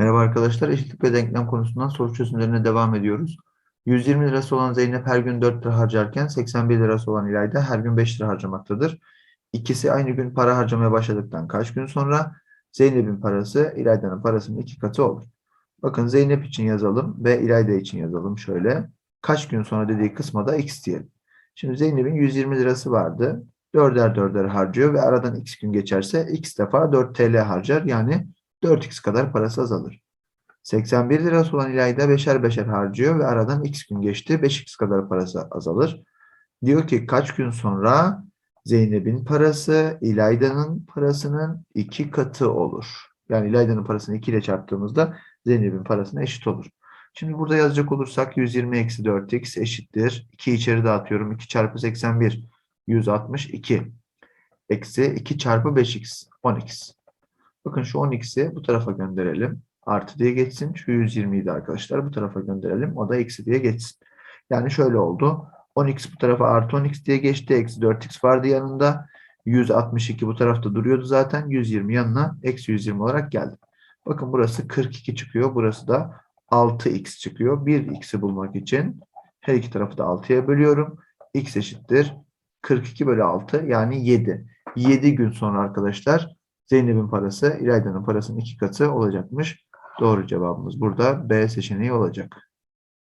Merhaba arkadaşlar, eşitlik ve denklem konusundan soru çözümlerine devam ediyoruz. 120 lirası olan Zeynep her gün 4 lira harcarken 81 lirası olan İlayda her gün 5 lira harcamaktadır. İkisi aynı gün para harcamaya başladıktan kaç gün sonra Zeynep'in parası İlayda'nın parasının iki katı olur. Bakın Zeynep için yazalım ve İlayda için yazalım şöyle. Kaç gün sonra dediği kısma da x diyelim. Şimdi Zeynep'in 120 lirası vardı. 4'er 4'er harcıyor ve aradan x gün geçerse x defa 4 TL harcar. Yani 4x kadar parası azalır. 81 lirası olan İlayda beşer beşer harcıyor ve aradan x gün geçti. 5x kadar parası azalır. Diyor ki kaç gün sonra Zeynep'in parası İlayda'nın parasının iki katı olur. Yani İlayda'nın parasını 2 ile çarptığımızda Zeynep'in parasına eşit olur. Şimdi burada yazacak olursak 120 eksi 4x eşittir. 2 içeri dağıtıyorum. 2 çarpı 81 162 eksi 2 çarpı 5x 10x. Bakın şu 10x'i bu tarafa gönderelim. Artı diye geçsin. Şu 120'yi de arkadaşlar bu tarafa gönderelim. O da eksi diye geçsin. Yani şöyle oldu. 10x bu tarafa artı 10x diye geçti. Eksi 4x vardı yanında. 162 bu tarafta duruyordu zaten. 120 yanına eksi 120 olarak geldi. Bakın burası 42 çıkıyor. Burası da 6x çıkıyor. 1x'i bulmak için her iki tarafı da 6'ya bölüyorum. x eşittir. 42 bölü 6 yani 7. 7 gün sonra arkadaşlar Zeynep'in parası İlayda'nın parasının iki katı olacakmış. Doğru cevabımız burada B seçeneği olacak.